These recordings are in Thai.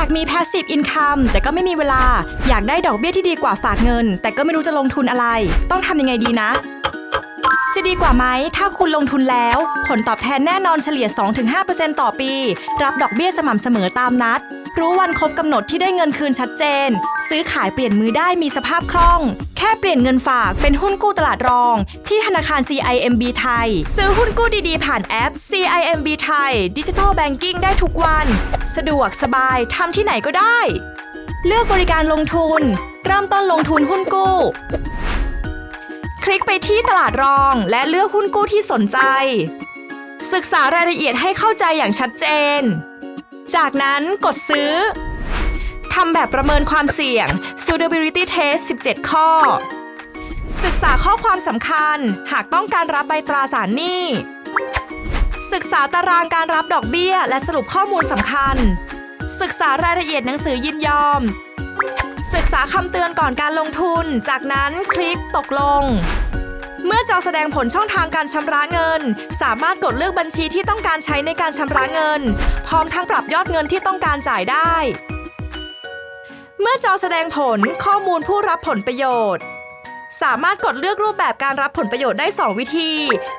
ากมี passive income แต่ก็ไม่มีเวลา อยากได้ดอกเบี้ยที่ดีกว่าฝากเงิน แต่ก็ไม่รู้จะลงทุนอะไร ต้องทำยังไงดีนะ จะดีกว่าไหม ถ้าคุณลงทุนแล้ว ผลตอบแทนแน่นอนเฉลี่ย 2-5%ต่อปี รับดอกเบี้ยสม่ำเสมอตามนัด รู้วันครบกำหนดที่ได้เงินคืนชัดเจน ซื้อขายเปลี่ยนมือได้มีสภาพคล่อง แค่เปลี่ยนเงินฝากเป็นหุ้นกู้ตลาดรอง ที่ธนาคาร CIMB ไทย ซื้อหุ้นกู้ดีๆ ผ่านแอป CIMB ไทย Digital Banking ได้ทุกวัน สะดวกสบายทำที่ไหนก็ได้ เลือกบริการลงทุน เริ่มต้นลงทุนหุ้นกู้ คลิกไปที่ตลาดรอง และเลือกหุ้นกู้ที่สนใจ ศึกษารายละเอียดให้เข้าใจอย่างชัดเจน จากนั้นกดซื้อ ทำแบบประเมินความเสี่ยง suitability test 17 ข้อ ศึกษาข้อความสำคัญ หากต้องการรับใบตราสารหนี้ ศึกษาตารางการรับดอกเบี้ย และสรุปข้อมูลสำคัญ ศึกษารายละเอียดหนังสือยินยอม ศึกษาคำเตือนก่อนการลงทุน จากนั้นคลิกตกลง เมื่อจอแสดงผลช่องทางการชำระเงิน สามารถกดเลือกบัญชีที่ต้องการใช้ในการชำระเงิน พร้อมทั้งปรับยอดเงินที่ต้องการจ่ายได้ เมื่อจอแสดงผลข้อมูลผู้รับผลประโยชน์ สามารถกดเลือกรูปแบบการรับผลประโยชน์ได้ 2 วิธี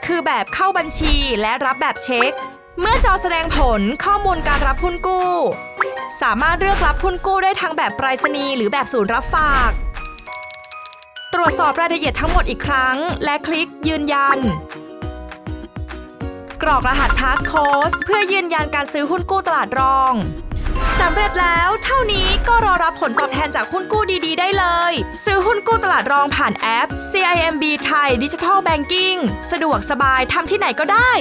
คือแบบเข้าบัญชีและรับแบบเช็ค เมื่อจอแสดงผลข้อมูลการรับหุ้นกู้ สามารถเลือกรับหุ้นกู้ได้ทั้งแบบไปรษณีย์หรือแบบศูนย์รับฝาก รวจสอบรายละเอียดทั้งหมดอีกครั้ง และคลิกยืนยัน กรอกรหัส passcode เพื่อยืนยันการซื้อหุ้นกู้ตลาดรองสำเร็จแล้วเท่านี้ก็รอรับผลตอบแทนจากหุ้นกู้ดีๆ ได้เลย ซื้อหุ้นกู้ตลาดรองผ่านแอป CIMB ไทย Digital Banking สะดวกสบายทำที่ไหนก็ได้